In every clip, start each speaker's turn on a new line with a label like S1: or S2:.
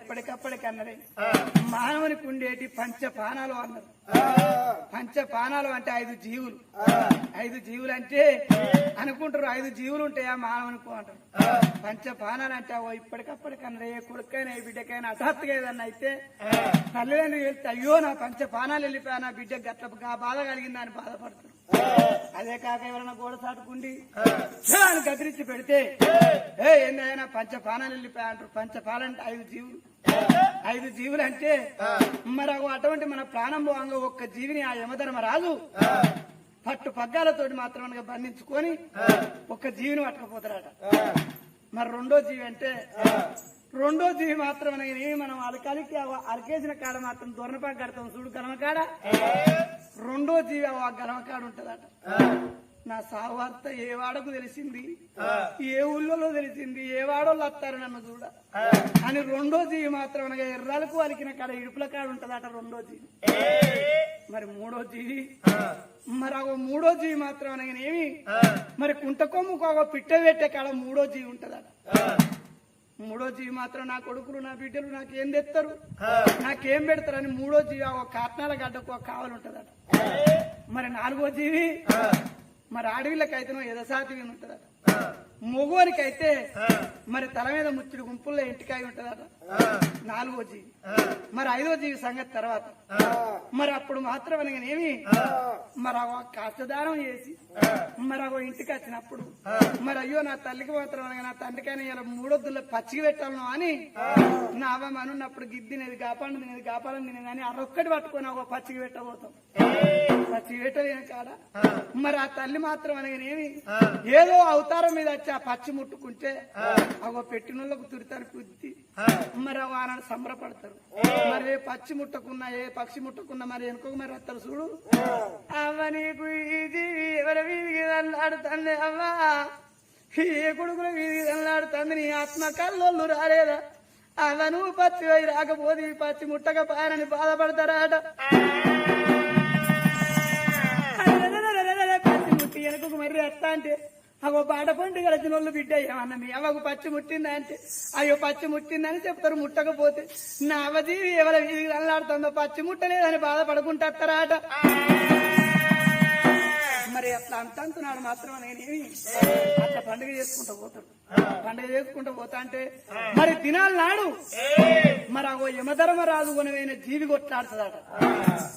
S1: ఇప్పటికప్పటికి అన్నది. మానవునికి ఉండేటి పంచపానాలు అన్నారు. పంచపానాలు అంటే ఐదు జీవులు. ఐదు జీవులు అంటే అనుకుంటారు ఐదు జీవులు ఉంటాయా మానవునికి అంటారు. పంచపానాలు అంటే ఓ ఇప్పటికప్పటికి అన్నది. ఏ కొడుకైనా ఏ బిడ్డకైనా హఠాత్తుగా ఏదన్నా అయితే తల్లిదండ్రులు వెళ్తే అయ్యో నా పంచపానాలు వెళ్ళిపోయా నా బిడ్డ గట్ల బాధ కలిగిందని బాధపడతారు అదే కాక ఎవరైనా గోడ సాటుకుండి అని గదిరించి పెడితే ఏ ఏందైనా పంచపానాలు వెళ్ళిపోయా అంటారు. పంచపాలు అంటే ఐదు జీవులు. ఐదు జీవులు అంటే మరి అటువంటి మన ప్రాణం పోవంగా ఒక్క జీవిని ఆ యమధర్మ రాజు పట్టు పగ్గాలతోటి మాత్రమే బంధించుకొని ఒక్క జీవిని పట్టుకుపోతారట. మరి రెండో జీవి అంటే రెండో జీవి మాత్రం మనం అలకాలికి అలకేసిన కాడ మాత్రం దొరనపాక కడతాం చూడు గలమకాడ రెండో జీవి ఆ గలమకాడ ఉంటదట. నా సావార్త ఏ వాడకు తెలిసింది? ఏ ఊళ్ళో తెలిసింది? ఏ వాడోళ్ళు వస్తారు నన్ను చూడ? అని రెండో జీవి మాత్రం అనగా ఎర్రాలకు అలికిన కాడ ఇడుపుల కాడ ఉంటదట రెండో జీవి. మరి మూడో జీవి? మరి ఆ మూడో జీవి మాత్రం అనగానేమి మరి కుంట కొమ్ముకు ఒక పిట్ట పెట్టే కాడ మూడో జీవి ఉంటదట. మూడో జీవి మాత్రం నా కొడుకులు నా బిడ్డలు నాకేం తెస్తారు నాకేం పెడతారని మూడో జీవి ఆ ఒక కాట్నాల గడ్డకు ఒక కావలు ఉంటదట. మరి నాలుగో జీవి? మరి అడవిలకైతేనో ఎదసాతి ఉంటదట మొగోనికైతే మరి తల మీద ముచ్చుడు గుంపుల్లో ఇంటికాయ ఉంటదట. నాలుగో జీవి. మరి ఐదో జీవి సంగతి తర్వాత. మరి అప్పుడు మాత్రం అనగానేమి? మరి ఆ కాస్తదానం చేసి మరి ఆ ఇంటికి వచ్చినప్పుడు మరి అయ్యో నా తల్లికి మాత్రం అనగా నా తండ్రికైనా ఇలా మూడొద్దుల్లో పచ్చికి పెట్టాలను అని నా అవ్వ అనున్నప్పుడు గిద్దినేది కాపాడు తినేది కాపాడని తినేది కానీ అదొక్కటి పట్టుకొని ఒక పచ్చికి పెట్టబోతాం. పచ్చికి పెట్టలేని కాడ. మరి ఆ తల్లి మాత్రం అనగానేమి? ఏదో అవతారం మీద వచ్చి ఆ పచ్చి ముట్టుకుంటే అగో పెట్టినోళ్ళకు తురితారు కుద్ది. మరి వానాడు సంబరపడతారు. మరి ఏ పచ్చి ముట్టకున్నా ఏ పక్షి ముట్టకున్నా మరి వెనుక మరి వస్తారు చూడు. అవ్వ నీకు ఇది ఎవరి వీధికి అల్లాడుతుంది అవ్వా? ఏ కొడుకుల వీధికి అల్లాడుతుంది నీ ఆత్మ కల్లోళ్ళు రాలేదా? అవ్వ నువ్వు పచ్చి పోయి రాకపోతే పచ్చి ముట్టక పారని బాధపడతారాట. ముట్టి వెనుకకు మర్రి ఎత్తా అంటే అగో పాట పండు కలిసిన బిడ్డ ఏమన్నా మీ అవ్వకు పచ్చి ముట్టిందా అంటే అయ్యో పచ్చి ముట్టిందని చెప్తారు ముట్టకపోతే. నా అవజీవి ఎవరి వీధికి అల్లాడుతుందో పచ్చి ముట్టలేదని బాధపడుకుంటారట మరి అట్లా అంటున్నాడు మాత్రం నేనేమి? అట్లా పండుగ చేసుకుంటూ పోతాడు. పండుగ చేసుకుంటూ పోతా అంటే మరి దినాలు నాడు? మరి అగో యమధర్మరాజు కొనవైన జీవి కొట్లాడుతుందట.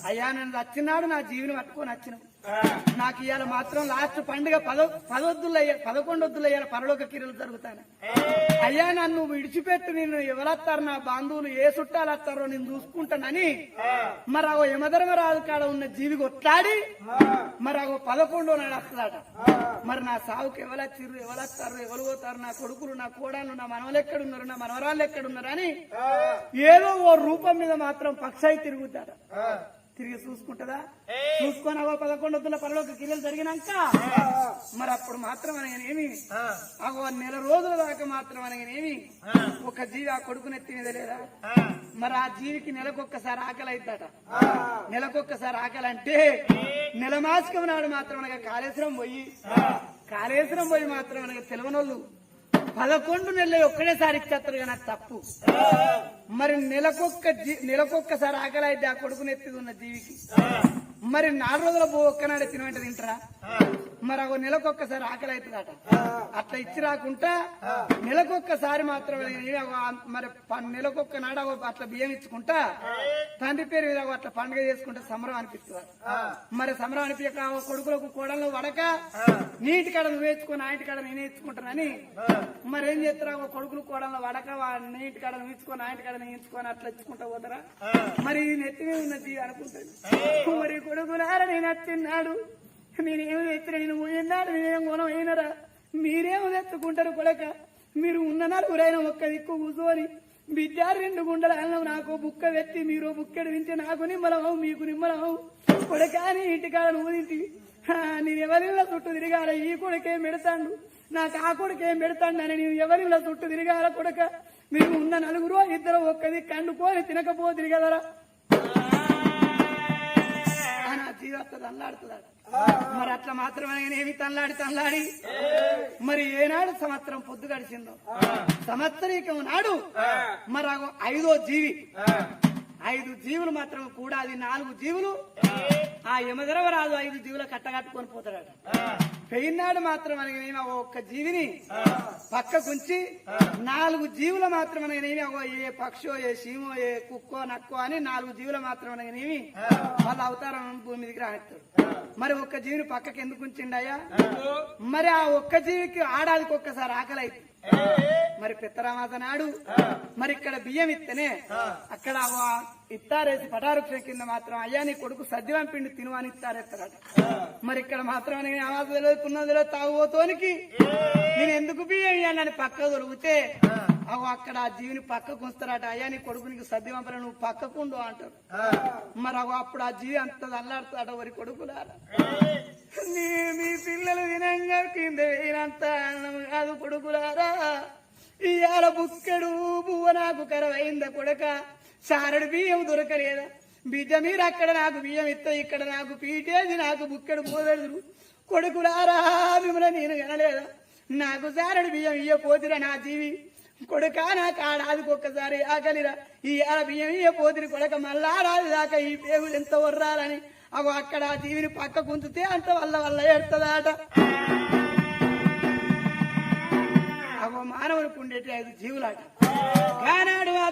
S1: అయ్యా నేను వచ్చినాడు నా జీవిని పట్టుకొని వచ్చిన. నాకు ఇవాళ మాత్రం లాస్ట్ పండుగ పదో పదొద్దులు అయ్యా పదకొండొద్దులు అయ్యాల పరలోక కిరలు జరుగుతాను అయ్యా నన్ను విడిచిపెట్టి నేను ఎవరత్తారు? నా బంధువులు ఏ చుట్టాలు వస్తారో నేను చూసుకుంటానని. మరి అగో యమధర్మరాజు కాడ ఉన్న జీవి కొట్లాడి మరి అగో పదకొండో నాడు వస్తుందట. మరి నా సావుకి ఎవరొచ్చిర్రు ఎవరొస్తారు ఎవరు పోతారు? నా కొడుకులు నా కోడళ్ళు నా మనవలు ఎక్కడున్నారు నా మనవరాళ్ళు ఎక్కడున్నారు అని ఏదో ఓ రూపం మీద మాత్రం పక్షాయి తిరుగుతాడ. తిరిగి చూసుకుంటదా? చూసుకొని అవో పదకొండు వద్దుల పరలోక కిరీలు జరిగినాక? మరి అప్పుడు మాత్రం అనగానేమి? అగో నెల రోజుల దాకా మాత్రం అనగానేమి? ఒక జీవి ఆ కొడుకుని ఎత్తి మీద లేదా? మరి ఆ జీవికి నెలకొక్కసారి ఆకలి అవుతాట నెలకొక్కసారి ఆకలి అంటే నెల మాసికం నాడు మాత్రం అనగా కాళేశ్వరం పోయి కాళేశ్వరం పోయి మాత్రం అనగా తెలవనోళ్ళు పదకొండు నెలలు ఒక్కడేసారి ఇచ్చేస్తారు కానీ తప్పు. మరి నెలకొక్క నెలకొక్కసారి ఆకలి అయితే ఆ కొడుకుని ఎత్తిది ఉన్న జీవికి. మరి నాలుగు రోజుల పో ఒక్కనాడే తిన వెంట తింటారా? మరి ఒక నెలకొక్కసారి ఆకలి అవుతుందట. అట్లా ఇచ్చి రాకుండా నెలకొక్కసారి మాత్రమే మరి నెలకొక్క నాడు అట్లా బియ్యం ఇచ్చుకుంటా తండ్రి పేరు మీద అట్లా పండుగ చేసుకుంటే సమరం అనిపిస్తుంది మరి సమరం అనిపించక కొడుకులకు కోడలు వడక నీటి కాడ నువ్వు వేసుకుని ఆ ఇంటి కాడ నేనే ఇచ్చుకుంటానని మరి ఏం చేస్తారా? ఒక కొడుకులు కోడలు వడక నీటి కాడ నువ్వు ఇచ్చుకొని ఆ ఇంటి కాడ నేను ఇచ్చుకొని అట్లా ఇచ్చుకుంటా పోతారా? మరి ఈ నెత్తి మీద ఉన్నది అనుకుంటాను మరి కొడుకులారా నేను వచ్చిన్నాడు నేనేమి తెచ్చిన నేను పోయినాడు నేనేం గుణం అయినరా మీరేమో తెచ్చుకుంటారు కొడక? మీరు ఉన్న నలుగురైన ఒక్క దిక్కు కూర్చొని బిడ్డ రెండు గుండెల అన్నం నాకు బుక్క పెట్టి మీరు బుక్కెడు తింటే నాకు నిమ్మలమవు మీకు నిమ్మలమవు. కొడకాని ఇంటికాడ నువ్వు తింటివి నేను ఎవరిలో చుట్టూ తిరిగాల? ఈ కొడుకేం పెడతాడు? నాకు ఆ కొడుకేం పెడతాడు అని నేను ఎవరిలో చుట్టూ తిరిగాల కొడక? మీరు ఉన్న నలుగురు ఇద్దరు ఒక్కది కండుకోని తినకపోతే కదరా జీవి వస్తుంది అల్లాడుతుందట మరి అట్లా మాత్రమే తల్లాడి తల్లాడి? మరి ఏనాడు సంవత్సరం పొద్దు గడిచిందో? సంవత్సరీకం నాడు మరి ఐదో జీవి. ఐదు జీవులు మాత్రం కూడా అది నాలుగు జీవులు ఆ. యమధర్మరాజు ఐదు జీవుల కట్టగట్టుకొని పోతాడట. పెయినాడు మాత్రం అనగానేమి ఆ ఒక్క జీవిని పక్కకుంచి నాలుగు జీవుల మాత్రం అనగానేమి అగో ఏ పక్షో ఏ సీమో ఏ కుక్కో నక్కో అని నాలుగు జీవుల మాత్రం అనగానేమి వాళ్ళ అవతారం భూమి మీదకి రానిస్తాడు. మరి ఒక్క జీవిని పక్కకి ఎందుకు? ఉంచిండయ్యా మరి ఆ ఒక్క జీవికి ఆడాదికి ఒక్కసారి ఆకలి అవుతుంది మరి పిత్తరామాస నాడు మరి ఇక్కడ బియ్యం ఇస్తేనే అక్కడ ఆ ఇత్తారేసి పటారుక్ష కింద మాత్రం అయ్యా నీ కొడుకు సద్యవం పిండి తిను అని ఇస్తారేస్తారట మరి ఇక్కడ మాత్రం ఆవాస తెలియకున్నదిలో తాగుబోతోనికి నేను ఎందుకు బియ్యం ఇయ్యానని పక్క దొరికితే అవు అక్కడ ఆ జీవిని పక్కకు ఉంచుతారట. అయ్యా నీ కొడుకు నీకు సద్యవంపర నువ్వు పక్కకుండు అంటారు. మరి అగో అప్పుడు ఆ జీవి అంత అల్లాడుతాడ వరి కొడుకులారా నీ మీ పిల్లలు వినంగా కింద వేయినంత అన్నం కాదు కొడుకులారా. ఇవాళ బుక్కడు బువ్వ నాకు కరవైందా కొడక. సారడు బియ్యం దొరకలేదా? బిడ్డ మీరు అక్కడ నాకు బియ్యం ఇస్తే ఇక్కడ నాకు పీటేది నాకు బుక్కడు పోదెడుదురు కొడుకులారా మిమ్మల్ని నేను వినలేదా? నాకు సారడు బియ్యం ఇయ్యపోతురా నా జీవి. కొడుక నా కాడాదికి ఒక్కసారి ఆకలిరా. ఈ ఆడ బియ్యం ఇయ్యపోతురి కొడక మళ్ళాడాది దాకా ఈ పేగులు ఎంత వర్రాలని అవు అక్కడ ఆ జీవిని పక్క కుంచితే అంత వల్ల వల్ల ఎడతదాట అగో మానవునికి ఉండేటి ఐదు జీవులాట. కానాడు ఆ